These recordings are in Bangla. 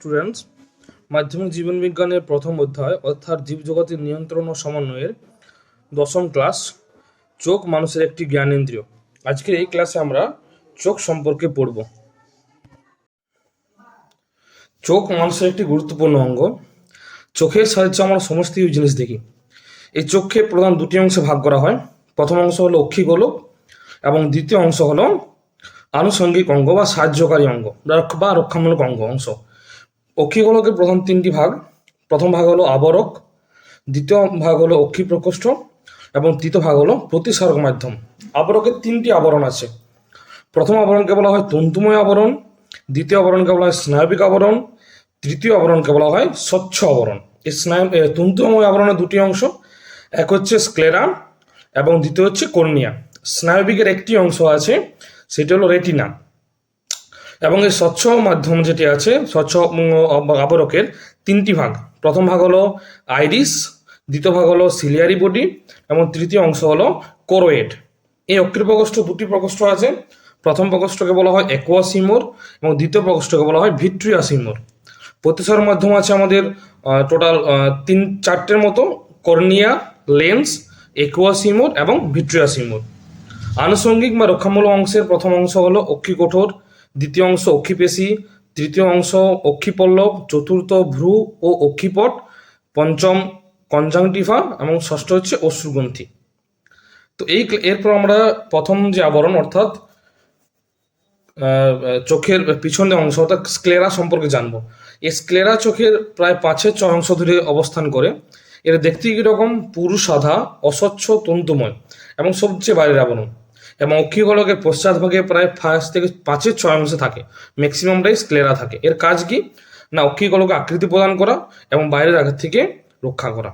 স্টুডেন্টস মাধ্যমিক জীবনবিজ্ঞানের প্রথম অধ্যায়, অর্থাৎ জীবজগতের নিয়ন্ত্রণ ও সমন্বয়ের দশম ক্লাস চোখ মানুষের একটি জ্ঞানেন্দ্রিয়। আজকের এই ক্লাসে আমরা চোখ সম্পর্কে পড়ব। চোখ মানুষের একটি গুরুত্বপূর্ণ অঙ্গ। চোখের সাহায্যে আমরা সমস্ত জিনিস দেখি। এই চোখকে প্রধান দুটি অংশে ভাগ করা হয়। প্রথম অংশ হলো অক্ষিগোলক এবং দ্বিতীয় অংশ হলো আনুষঙ্গিক অঙ্গ বা সাহায্যকারী অঙ্গ বা রক্ষামূলক অঙ্গ অংশ। অক্ষিগোলকের প্রধান তিনটি ভাগ, প্রথম ভাগ হলো আবরক, দ্বিতীয় ভাগ হলো অক্ষি প্রকোষ্ঠ এবং তৃতীয় ভাগ হলো প্রতিসারক মাধ্যম। আবরকের তিনটি আবরণ আছে। প্রথম আবরণকে বলা হয় তন্তুময় আবরণ, দ্বিতীয় আবরণকে বলা হয় স্নায়বিক আবরণ, তৃতীয় আবরণকে বলা হয় স্বচ্ছ আবরণ। এই স্নায়ু তন্তুময় আবরণের দুটি অংশ, এক হচ্ছে স্ক্লেরা এবং দ্বিতীয় হচ্ছে কর্নিয়া স্নায়বিকের একটি অংশ আছে, সেটি হলো রেটিনা এবং এই স্বচ্ছ মাধ্যম যেটি আছে, স্বচ্ছ আবরকের তিনটি ভাগ। প্রথম ভাগ হলো আইরিস, দ্বিতীয় ভাগ হলো সিলিয়ারি বডি এবং তৃতীয় অংশ হলো কোরোয়েড। এই অক্ষির প্রকোষ্ঠ দুটি প্রকোষ্ঠ আছে। প্রথম প্রকোষ্ঠকে বলা হয় অ্যাকোয়াসিমোর এবং দ্বিতীয় প্রকোষ্ঠকে বলা হয় ভিট্রিয়াসিমোর। প্রতিসর মাধ্যম আছে আমাদের টোটাল তিন চারটের মতো, কর্নিয়া, লেন্স, একুয়াসিমোর এবং ভিট্রিয়াসিমোর। আনুষঙ্গিক বা রক্ষামূলক অংশের প্রথম অংশ হলো অক্ষিকঠোর দ্বিতীয় অংশ অক্ষিপেশি, তৃতীয় অংশ অক্ষিপল্লব, চতুর্থ ভ্রু ও অক্ষিপট, পঞ্চম কনজাংটিভা এবং ষষ্ঠ হচ্ছে অশ্রুগ্রন্থি তো এই এরপর আমরা প্রথম যে আবরণ অর্থাৎ চোখের পিছনের অংশ অর্থাৎ স্ক্লেরা সম্পর্কে জানব। এই স্ক্লেরা চোখের প্রায় পাঁচের ছয় অংশ ধরে অবস্থান করে। এর দেখতে কীরকম? পুরু সাদা, অস্বচ্ছ, তন্তুময় এবং সবচেয়ে বাইরের আবরণ। এবং অক্ষিগোলকের পশ্চাৎভাগে প্রায় পাঁচ থেকে পাঁচের ছয় অংশে থাকে ম্যাক্সিমামটাই স্ক্লেরা থাকে। এর কাজ কি? না অক্ষিগোলকে আকৃতি প্রদান করা এবং বাইরের আঘাত থেকে রক্ষা করা।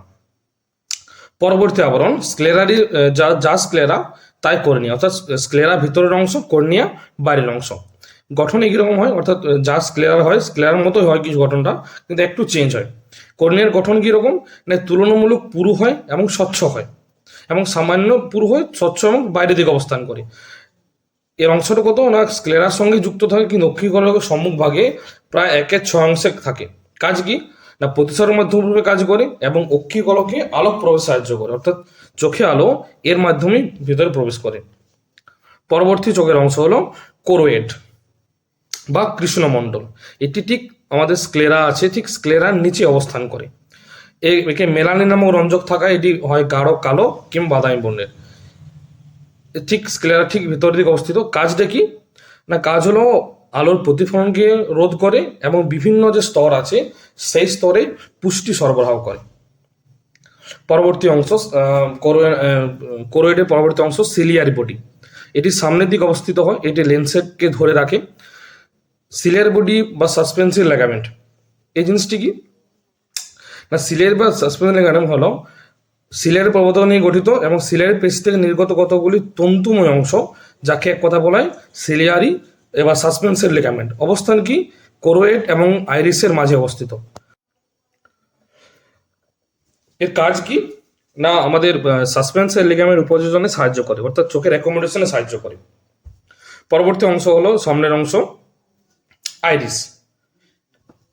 পরবর্তী আবরণ স্ক্লেরারি যা যা স্ক্লেরা তাই কর্নিয়া, অর্থাৎ স্ক্লেরা ভিতরের অংশ, কর্নিয়া বাইরের অংশ। গঠন একইরকম হয়, অর্থাৎ যা স্ক্লেরা হয় স্ক্লেরার মতোই হয় কিছু গঠনটা, কিন্তু একটু চেঞ্জ হয়। কর্নিয়ার গঠন কীরকম না, তুলনামূলক পুরু হয় এবং স্বচ্ছ হয়। এবং সামান্য পুরু হয় স্বচ্ছ এবং বাইরের দিকে অবস্থান করে। এর অংশটা কত না স্ক্লেরার সঙ্গে যুক্ত থাকে কিন্তু অক্ষিগোলকের সম্মুখ ভাগে প্রায় একের ছয় অংশে থাকে। কাজ কি? না প্রতিসর মাধ্যমে কাজ করে এবং অক্ষিগোলকে আলোক প্রবেশ সাহায্য করে, অর্থাৎ চোখে আলো এর মাধ্যমে ভিতরে প্রবেশ করে। পরবর্তী চোখের অংশ হলো কোরোয়েড বা কৃষ্ণমণ্ডল। এটি ঠিক আমাদের স্ক্লেরা আছে, ঠিক স্ক্লেরার নিচে অবস্থান করে। একে মেলানিন নামক রঞ্জক থাকা এটি হয় গাঢ়, কালো কিংবা বাদামি বর্ণের। ঠিক স্ক্লেরা ঠিক ভিতরের দিকে অবস্থিত। কাজটা কি? না, কাজ হলো আলোর প্রতিফলনকে রোধ করে এবং বিভিন্ন যে স্তর আছে, সেই স্তরে পুষ্টি সরবরাহ করে। পরবর্তী অংশ কোরোয়েডের পরবর্তী অংশ সিলিয়ারি বডি এটি সামনের দিকে অবস্থিত হয়, এটি লেন্সেটকে ধরে রাখে। সিলিয়ার বডি বা সাসপেন্সিভ লেগামেন্ট এই জিনিসটি কি? না সিলিয়ার বা সাসপেন্সিভ লেগামেন্ট হলো সিলিয়ার প্রবর্তক নিয়ে গঠিত এবং সিলিয়ারি পেশি থেকে নির্গত কতগুলি তন্তুময় অংশ, যাকে এক কথা বলা হয় সিলিয়ারি এবার সাসপেন্সের লেগামেন্ট অবস্থান কি? কোরোয়েট এবং আইরিসের মাঝে অবস্থিত। এর কাজ কি? না, আমাদের সাসপেন্সের লিগামেন্ট উপযোজনে সাহায্য করে, অর্থাৎ চোখের অ্যাকোমোডেশনে সাহায্য করে। পরবর্তী অংশ হলো সামনের অংশ, আইরিস।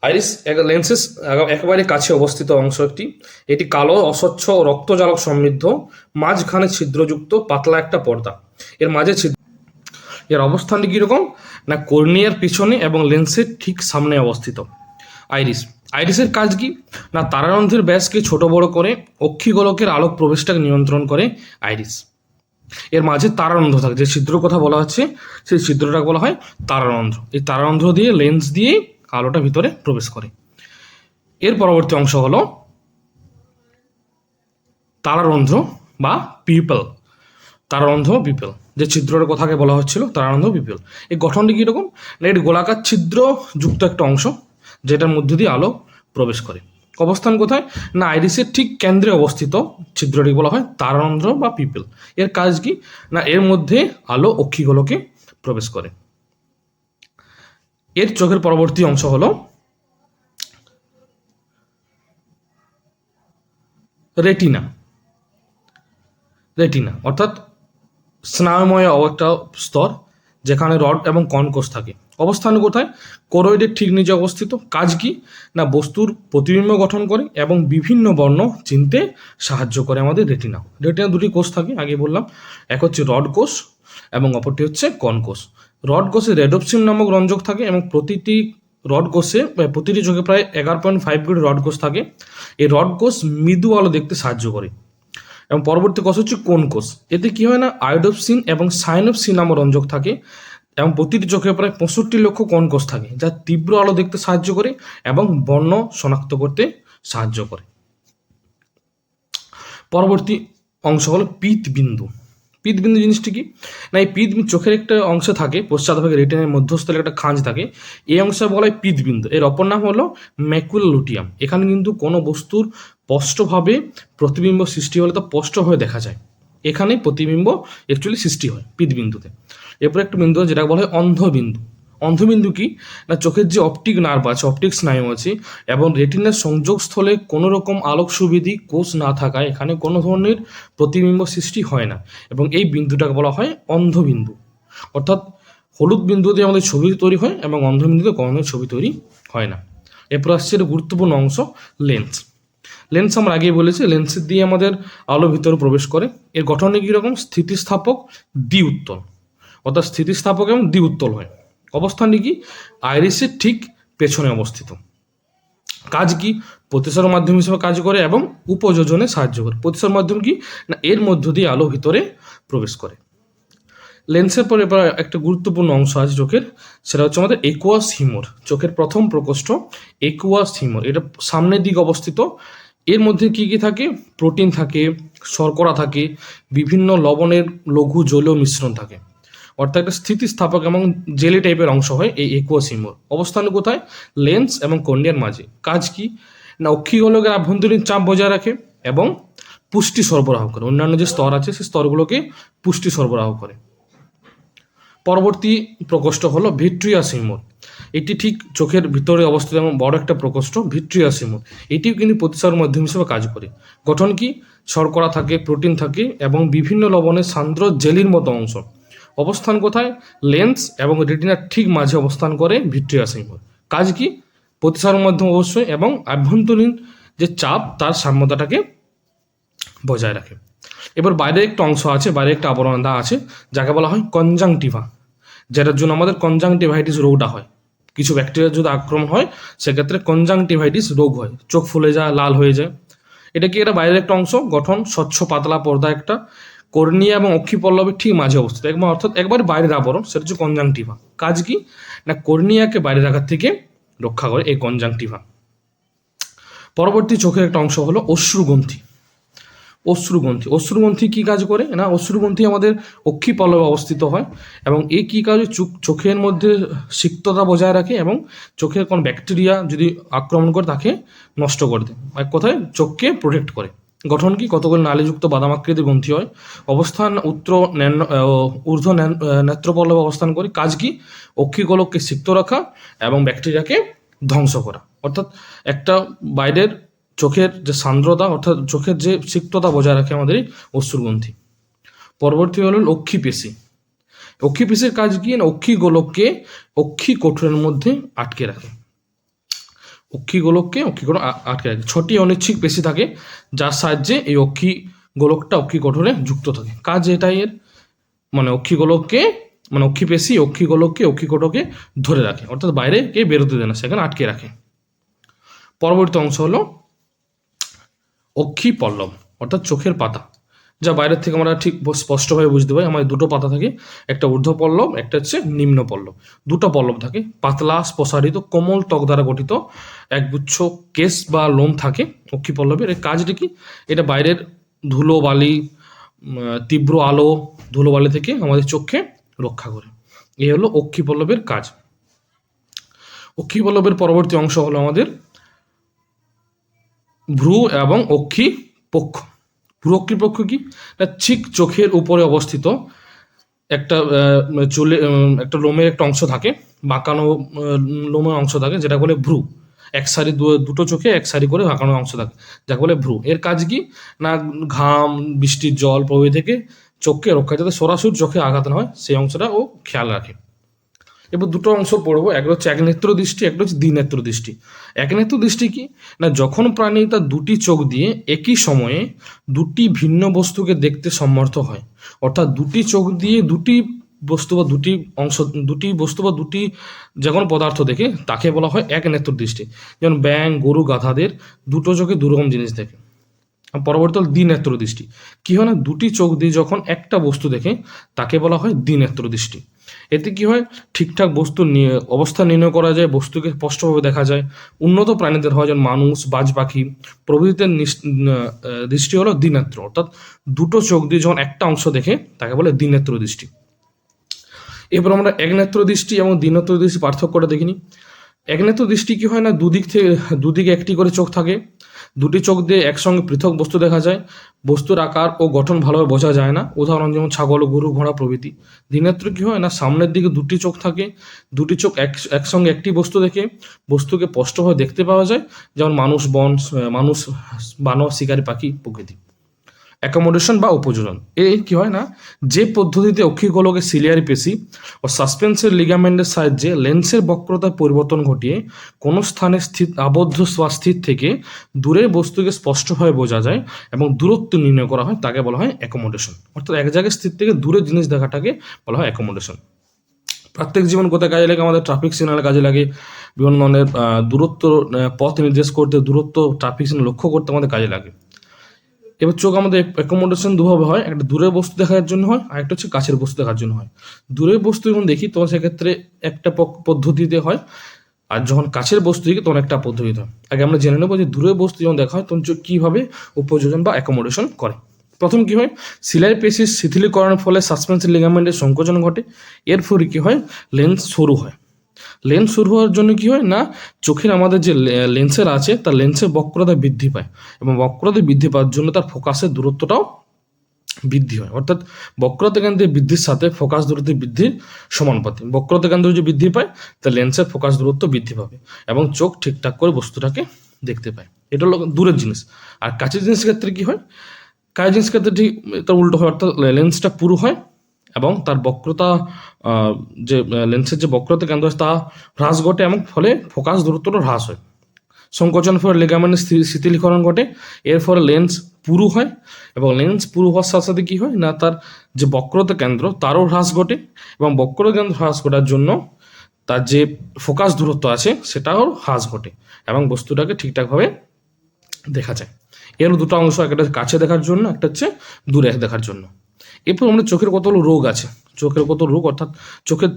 আইরিস লেন্সেস একেবারে কাছে অবস্থিত অংশ একটি। এটি কালো, অস্বচ্ছ, রক্তজালক সমৃদ্ধ, মাঝখানে ছিদ্রযুক্ত, পাতলা একটা পর্দা। এর মাঝে ছিদ্র এর অবস্থানটি কীরকম? না, কর্নিয়ার পিছনে এবং লেন্সের ঠিক সামনে অবস্থিত। আইরিস। আইরিসের কাজ কি? না, তারারন্ধ্রের ব্যাসকে ছোট বড় করে অক্ষিগোলকের আলোক প্রবেশটাকে নিয়ন্ত্রণ করে আইরিস। এর মাঝে তারারন্ধ্র থাকে। যে ছিদ্র কথা বলা হচ্ছে, সেই ছিদ্রটাকে বলা হয় তারারন্ধ্র। এই তারারন্ধ্র দিয়ে লেন্স দিয়ে আলোটা ভিতরে প্রবেশ করে। এর পরবর্তী অংশ হলো তারারন্ধ্র বা পিপল। তারারন্ধ্র, পিপল। যে ছিদ্রের কথাকে বলা হচ্ছিল, তারারন্ধ্র, পিপল। এই গঠনটি কীরকম এটি গোলাকার ছিদ্র যুক্ত একটা অংশ যেটার মধ্যে দিয়ে আলো প্রবেশ করে। অবস্থান কোথায়? না, আইরিসের ঠিক কেন্দ্রে অবস্থিত ছিদ্রটি বলা হয় তারারন্ধ্র বা পিপল। এর কাজ কি? না, এর মধ্যে আলো অক্ষিগোলকে প্রবেশ করে। এর চোখের পরবর্তী অংশ হলো রেটিনা। রেটিনা অর্থাৎ স্নায়ুময় একটা স্তর। যেখানে রড এবং কনকোষ থাকে। অবস্থান কোথায়? কোরয়েডের ঠিক নিচে অবস্থিত। কাজ কি? না, বস্তুর প্রতিবিম্ব গঠন করে এবং বিভিন্ন বর্ণ চিনতে সাহায্য করে আমাদের রেটিনা। রেটিনা দুটি কোষ থাকে আগে বললাম। এক হচ্ছে রড কোষ এবং অপরটি হচ্ছে কন কোষ রড কোষে রেডোপসিন নামক রঞ্জক থাকে এবং প্রতিটি রড কোষে প্রতিটি চোখে প্রায় এগারো পয়েন্ট ফাইভ গ্রেড রড কোষ থাকে। এই রড কোষ মৃদু আলো দেখতে সাহায্য করে। এবং পরবর্তী কোষ হচ্ছে কোন কোষ। এতে কি হয় না, আয়োডোপসিন এবং সাইনোপসিন নামক রঞ্জক থাকে এবং প্রতিটি চোখে প্রায় পঁয়ষট্টি লক্ষ কোন কোষ থাকে, যা তীব্র আলো দেখতে সাহায্য করে এবং বর্ণ শনাক্ত করতে সাহায্য করে। পরবর্তী অংশ হলো পিত বিন্দু পিত বিন্দু জিনিসটি কি? না, এই পিত চোখের একটা অংশ থাকে, পশ্চাৎভাগে রেটিনের মধ্যস্থলে একটা খাঁজ থাকে, এই অংশে বলা হয় পিত বিন্দু এর অপর নাম হলো ম্যাকুলা লুটিয়াম এখানে কিন্তু কোনো বস্তুর স্পষ্টভাবে প্রতিবিম্ব সৃষ্টি হলে তা স্পষ্টভাবে দেখা যায়। এখানে প্রতিবিম্ব অ্যাকচুয়ালি সৃষ্টি হয় পিত বিন্দুতে এরপর একটা বিন্দু যেটা বলা হয় অন্ধবিন্দু। অন্ধবিন্দু কি? না, চোখের যে অপটিক নার্ভ আছে অপটিক স্নায়ু আছে, এবং রেটিনার সংযোগস্থলে কোনো রকম আলোক সুবিধি, কোষ না থাকায় এখানে কোনো ধরনের প্রতিবিম্ব সৃষ্টি হয় না। এবং এই বিন্দুটাকে বলা হয় অন্ধবিন্দু। অর্থাৎ হলুদ বিন্দুতে আমাদের ছবি তৈরি হয় এবং অন্ধবিন্দুতে কোনো ছবি তৈরি হয় না। এরপর আসছে গুরুত্বপূর্ণ অংশ লেন্স লেন্স আমরা আগেই বলেছি লেন্সের দিয়ে আমাদের আলো ভিতরে প্রবেশ করে। এর গঠনে কীরকম স্থিতিস্থাপক দ্বি উত্তল অর্থাৎ স্থিতিস্থাপক এবং দ্বি উত্তল হয়। অবস্থানটি কি? আইরিসের ঠিক পেছনে অবস্থিত। কাজ কি? প্রতিসর মাধ্যম হিসেবে কাজ করে এবং উপযোজনে সাহায্য করে। প্রতিসর মাধ্যম কি? না, এর মধ্য দিয়ে আলো ভিতরে প্রবেশ করে। লেন্সের পরে এবার একটা গুরুত্বপূর্ণ অংশ আছে চোখের, সেটা হচ্ছে আমাদের একুয়াস হিমোর। চোখের প্রথম প্রকোষ্ঠ একুয়াস হিমোর। এটা সামনের দিক অবস্থিত এর মধ্যে কি কি থাকে? প্রোটিন থাকে, শর্করা থাকে, বিভিন্ন লবণের লঘু জলীয় মিশ্রণ থাকে। অর্থাৎ একটা স্থিতিস্থাপক এবং জেলি টাইপের অংশ হয় এই একুয়াস হিমোর। অবস্থান কোথায়? লেন্স এবং কর্নিয়ার মাঝে। কাজ কি? না, অক্ষিগোলকের আভ্যন্তরীণ চাপ বজায় রাখে এবং পুষ্টি সরবরাহ করে। অন্যান্য যে স্তর আছে, সেই স্তরগুলোকে পুষ্টি সরবরাহ করে। পরবর্তী প্রকোষ্ঠ হলো ভিট্রিয়াস হিমোর। এটি ঠিক চোখের ভিতরে অবস্থিত এবং বড় একটা প্রকোষ্ঠ ভিট্রিয়াস হিমোর এটিও কিন্তু প্রতিসার মাধ্যম হিসেবে কাজ করে। গঠন কি? শর্করা থাকে, প্রোটিন থাকে এবং বিভিন্ন লবণের সান্দ্র জেলির মতো অংশ। অবস্থান কোথায়? লেন্স এবং রেটিনার ঠিক মাঝে অবস্থান করে ভিট্রিয়াস হিমোর কাজ কি? প্রতিসার মাধ্যম অবশ্যই এবং আভ্যন্তরীণ যে চাপ, তার সাম্যতাটাকে বজায় রাখে। এবার বাইরে একটা অংশ আছে, বাইরে একটা আবরণতা আছে, যাকে বলা হয় কনজাংটিভা, যেটার জন্য আমাদের কনজাংটিভাইটিস রোগটা হয়। কিছু ব্যাকটেরিয়ার যদি আক্রমণ হয়, সেক্ষেত্রে কনজাংটিভাইটিস রোগ হয়। চোখ ফুলে যায়, লাল হয়ে যায়। এটা কি এটা বাইরের একটা অংশ? গঠন স্বচ্ছ, পাতলা পর্দা একটা। কর্নিয়া এবং অক্ষি পল্লবের ঠিক মাঝে অবস্থিত। একবার অর্থাৎ একবার বাইরের আবরণ, সেটা হচ্ছে কনজাংটিভা কাজ কি? না, কর্নিয়াকে বাইরে রাখার থেকে রক্ষা করে এই কনজাংটিভা পরবর্তী চোখের একটা অংশ হলো অশ্রুগ্রন্থি অশ্রুগ্রন্থি। অশ্রুগ্রন্থি কী কাজ করে? না, অশ্রুগ্রন্থি আমাদের অক্ষি পল্লবে অবস্থিত হয় এবং এই কী কাজ চোখ- চোখের মধ্যে সিক্ততা বজায় রাখে এবং চোখের কোনো ব্যাকটেরিয়া যদি আক্রমণ করে, তাকে নষ্ট করে দেয়। এক কথায় চোখকে প্রোটেক্ট করে। গঠন কি? কতগুলো নালীযুক্ত বাদামাকৃতির গ্রন্থি হয়? অবস্থান উত্তর ঊর্ধ্ব নেত্রপল্লবে অবস্থান করে। কাজ কি? অক্ষিগোলককে সিক্ত রাখা এবং ব্যাকটেরিয়াকে ধ্বংস করা। অর্থাৎ একটা বাইরের চোখের যে সান্দ্রতা, অর্থাৎ চোখের যে সিক্ততা বজায় রাখে আমাদের এই অশ্রুগ্রন্থি পরবর্তী হলো অক্ষি পেশি। অক্ষি পেশির কাজ কি না? অক্ষি গোলককে অক্ষি কোঠরের মধ্যে আটকে রাখে। অক্ষি গোলককে অক্ষি গোলক আটকে রাখে। ছটি অনিচ্ছিক পেশি থাকে, যার সাহায্যে এই অক্ষি গোলকটা অক্ষি কোঠরে যুক্ত থাকে। কাজ এটাই এর। মানে অক্ষি গোলককে মানে অক্ষি পেশি অক্ষি গোলককে, অক্ষি কোটকে ধরে রাখে। অর্থাৎ বাইরে কে বেরোতে দেয় না, সেখানে আটকে রাখে। পরবর্তী অংশ হলো অক্ষি পল্লব, অর্থাৎ চোখের পাতা, যা বাইরের থেকে আমরা ঠিক স্পষ্টভাবে বুঝতে পারি। আমাদের দুটো পাতা থাকে, একটা ঊর্ধ্ব পল্লব, একটা হচ্ছে নিম্ন পল্লব। দুটো পল্লব থাকে, পাতলা, প্রসারিত, কোমল ত্বক দ্বারা গঠিত একগুচ্ছ কেশ বা লোম থাকে অক্ষি পল্লবের। এর কাজটা কি? এটা বাইরের ধুলো বালি তীব্র আলো ধুলো বালি থেকে আমাদের চোখকে রক্ষা করে। এই হলো অক্ষি পল্লবের কাজ। অক্ষি পল্লবের পরবর্তী অংশ হলো আমাদের ভ্রু এবং অক্ষি পক্ষ। ভ্রু অক্ষি পক্ষ কি? ঠিক চোখের উপরে অবস্থিত একটা চুলে একটা লোমের একটা অংশ থাকে, বাঁকানো লোমের অংশ থাকে যেটা বলে ভ্রু। এক সারি দুটো চোখে এক সারি করে বাঁকানো অংশ থাকে, যাকে বলে ভ্রু। এর কাজ কি? না, ঘাম, বৃষ্টির জল, প্রভৃতি থেকে চোখকে রক্ষা যাতে সরাসরি চোখে আঘাত না হয়, সেই অংশটা ও খেয়াল রাখে। এবার দুটো অংশ পড়ব একটা হচ্ছে একনেত্র দৃষ্টি একটা হচ্ছে দ্বিনেত্র দৃষ্টি। একনেত্র দৃষ্টি কি? না, যখন প্রাণী তার দুটি চোখ দিয়ে একই সময়ে দুটি ভিন্ন বস্তুকে দেখতে সমর্থ হয়, অর্থাৎ দুটি চোখ দিয়ে দুটি বস্তু বা দুটি অংশ, দুটি বস্তু বা দুটি যে কোনো পদার্থ দেখে তাকে বলা হয় এক নেত্র দৃষ্টি। যেমন ব্যাং গরু, গাধাদের দুটো চোখে দুরকম জিনিস দেখে। পরবর্তী দ্বিনেত্র দৃষ্টি। কি হয় না, দুটি চোখ দিয়ে যখন একটা বস্তু দেখে তাকে বলা হয় দ্বিনেত্র দৃষ্টি। এতে কি হয়? ঠিকঠাক বস্তু নিয়ে অবস্থা নির্ণয় করা যায়, বস্তুকে স্পষ্টভাবে দেখা যায়। উন্নত প্রাণীদের হয় যেমন মানুষ, বাজ পাখি প্রভৃতির নিস- দৃষ্টি হলো দ্বিনেত্র। অর্থাৎ দুটো চোখ দিয়ে যখন একটা অংশ দেখে, তাকে বলে দ্বিনেত্র দৃষ্টি। এরপর আমরা একনেত্র দৃষ্টি এবং দ্বিনেত্র দৃষ্টি পার্থক্যটা দেখিনি একনেত্র দৃষ্টি কি হয় না? দুদিক থেকে, দুদিকে একটি করে চোখ থাকে। দুটি চোখ দিয়ে একসঙ্গে পৃথক বস্তু দেখা যায়। বস্তুর আকার ও গঠন ভালোভাবে বোঝা যায় না। উদাহরণ যেমন ছাগল, গরু, ঘোড়া প্রভৃতি। দিনেত্র কী হয় না, সামনের দিকে দুটি চোখ থাকে। দুটি চোখ এক, একসঙ্গে একটি বস্তু দেখে। বস্তুকে স্পষ্টভাবে দেখতে পাওয়া যায়। যেমন মানুষ, বন, মানুষ, বানর, শিকারী, পাখি প্রকৃতি। অ্যাকোমোডেশন বা উপযোজন। এই কি হয় না? যে পদ্ধতিতে অক্ষিগোলকের সিলিয়ারি পেশি ও সাসপেন্সের লিগামেন্টের সাহায্যে লেন্সের বক্রতার পরিবর্তন ঘটিয়ে কোনো স্থানে স্থিত, আবদ্ধ স্থির থেকে দূরের বস্তুকে স্পষ্টভাবে বোঝা যায় এবং দূরত্ব নির্ণয় করা হয়, তাকে বলা হয় অ্যাকোমোডেশন অর্থাৎ এক জায়গায় স্থির থেকে দূরের জিনিস দেখাটাকে বলা হয় অ্যাকোমোডেশন প্রত্যেক জীবন কোথায় কাজে লাগে? আমাদের ট্রাফিক সিগন্যালে কাজে লাগে। বিভিন্ন ধরনের দূরত্ব পথ নির্দেশ করতে, দূরত্ব ট্রাফিক সিগন্যাল লক্ষ্য করতে আমাদের কাজে লাগে। এবার চোখ আমাদের অ্যাকোমোডেশন দুভাবে হয়, একটা দূরের বস্তু দেখার জন্য হয়, আর একটা হচ্ছে কাছের বস্তু দেখার জন্য হয়। দূরের বস্তু যখন দেখি, তখন সেক্ষেত্রে একটা পদ্ধতিতে হয়, আর যখন কাছের বস্তু দেখি, তখন একটা পদ্ধতিতে হয়। আগে আমরা জেনে নেব যে দূরের বস্তু যখন দেখা হয়, তখন চোখ কীভাবে উপযোজন বা অ্যাকোমোডেশন করে। প্রথম কি হয়? সিলাই পেশির শিথিলীকরণের ফলে সাসপেন্সের লিগামেন্টের সংকোচন ঘটে। এর ফলে কি হয়? লেন্স সরু হয়। লেন্স শুরু হওয়ার জন্য কি হয় না? চোখের আমাদের যে লেন্সের আছে, তার লেন্সের বক্রতা বৃদ্ধি পায় এবং বক্রতা বৃদ্ধি পাওয়ার জন্য তার ফোকাসের দূরত্বটাও বৃদ্ধি হয়। অর্থাৎ বক্রতা কেন্দ্রের বৃদ্ধির সাথে ফোকাস দূরত্ব বৃদ্ধির সমানুপাতি। বক্রতা কেন্দ্র যদি বৃদ্ধি পায় তার লেন্সের ফোকাস দূরত্ব বৃদ্ধি পাবে এবং চোখ ঠিকঠাক করে বস্তুটাকে দেখতে পায়। এটা হলো দূরের জিনিস। আর কাছের জিনিসের ক্ষেত্রে কি হয়? কাছের জিনিসের ক্ষেত্রে ঠিক তার উল্টো হয়, অর্থাৎ লেন্সটা পুরো হয় এবং তার বক্রতা যে লেন্সের যে বক্রতা কেন্দ্র তা হ্রাস ঘটে এবং ফলে ফোকাস দূরত্বটা হ্রাস হয়। সংকোচন ফলে লেগামেন্টের শিথিলীকরণ ঘটে। এর ফলে লেন্স পুরু হয় এবং লেন্স পুরু হওয়ার সাথে সাথে কী হয় না, তার যে বক্রতা কেন্দ্র তারও হ্রাস ঘটে এবং বক্রতা কেন্দ্র হ্রাস ঘটার জন্য তার যে ফোকাস দূরত্ব আছে সেটাও হ্রাস ঘটে এবং বস্তুটাকে ঠিকঠাকভাবে দেখা যায়। এর দুটো অংশ একটা কাছে দেখার জন্য, একটা হচ্ছে দূরে দেখার জন্য। এরপর আমরা চোখের কতগুলো রোগ আছে? চোখের কত রোগ অর্থাৎ চোখের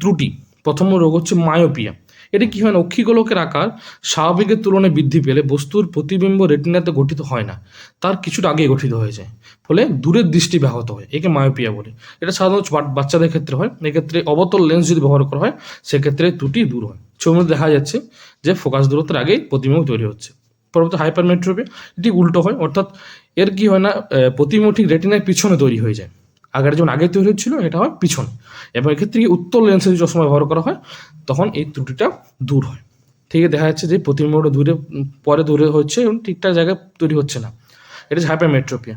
ত্রুটি। প্রথম রোগ হচ্ছে মায়োপিয়া এটি কি হয় না? অক্ষিগোলকের আকার স্বাভাবিকের তুলনায় বৃদ্ধি পেলে বস্তুর প্রতিবিম্ব রেটিনাতে গঠিত হয় না। তার কিছুটা আগে গঠিত হয়ে যায়। ফলে দূরের দৃষ্টি ব্যাহত হয়। একে মায়োপিয়া বলে। এটা সাধারণত বাচ্চাদের ক্ষেত্রে হয়। এক্ষেত্রে অবতল লেন্স যদি ব্যবহার করা হয়, সেক্ষেত্রে ত্রুটি দূর হয়। মধ্যে দেখা যাচ্ছে যে ফোকাস দূরত্বের আগেই প্রতিবিম্ব তৈরি হচ্ছে। পরবর্তী হাইপারমেট্রোপে এটি উল্টো হয়, অর্থাৎ এর কি হয় না প্রতিমুঠি রেটিনায় পিছনে তৈরি হয়ে যায়। আগের যেমন আগে তৈরি হচ্ছিল, এটা হয় পিছনে। এবং এক্ষেত্রে কি উত্তর লেন্সে যদি চশমা ব্যবহার করা হয়, তখন এই ত্রুটিটা দূর হয়। ঠিক আছে, দেখা যাচ্ছে যে প্রতিমূর্ত দূরে পরে দূরে হচ্ছে এবং ঠিকঠাক জায়গায় তৈরি হচ্ছে না। এটা হচ্ছে হাইপারমেট্রোপিয়া।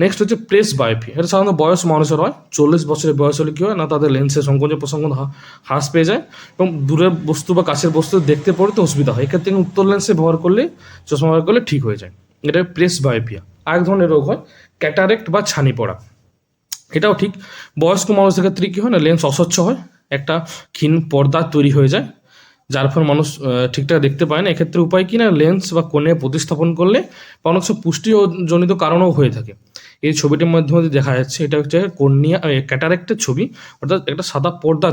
নেক্সট হচ্ছে প্রেস বায়োপি এটা সাধারণত বয়স মানুষের হয়। চল্লিশ বছরের বয়স হলে কি হয় না? তাদের লেন্সের সংকোচন প্রসঙ্গ হ্রাস পেয়ে যায় এবং দূরের বস্তু বা কাছের বস্তু দেখতে পড়তে অসুবিধা হয়। এক্ষেত্রে উত্তর লেন্সে ব্যবহার করলে, চশমা ব্যবহার করলে ঠিক হয়ে যায়। এটা প্রেস বায়োপিয়া আরেক ধরনের রোগ হয় ক্যাটারেক্ট বা ছানি পড়া। এটাও ঠিক। বয়স্ক মানুষের ক্ষেত্রে কী হয় না লেন্স অস্বচ্ছ হয়। একটা ক্ষীণ পর্দা তৈরি হয়ে যায়। যার ফলে মানুষ ঠিকঠাক দেখতে পায় না। এক্ষেত্রে উপায় কিনা লেন্স বা কোণে প্রতিস্থাপন করলে বা অনেক সময় পুষ্টি জনিত কারণও হয়ে থাকে। এই ছবিটির মাধ্যমে দেখা যাচ্ছে, এটা হচ্ছে কর্নিয়া ক্যাটারেক্টের ছবি। অর্থাৎ একটা সাদা পর্দা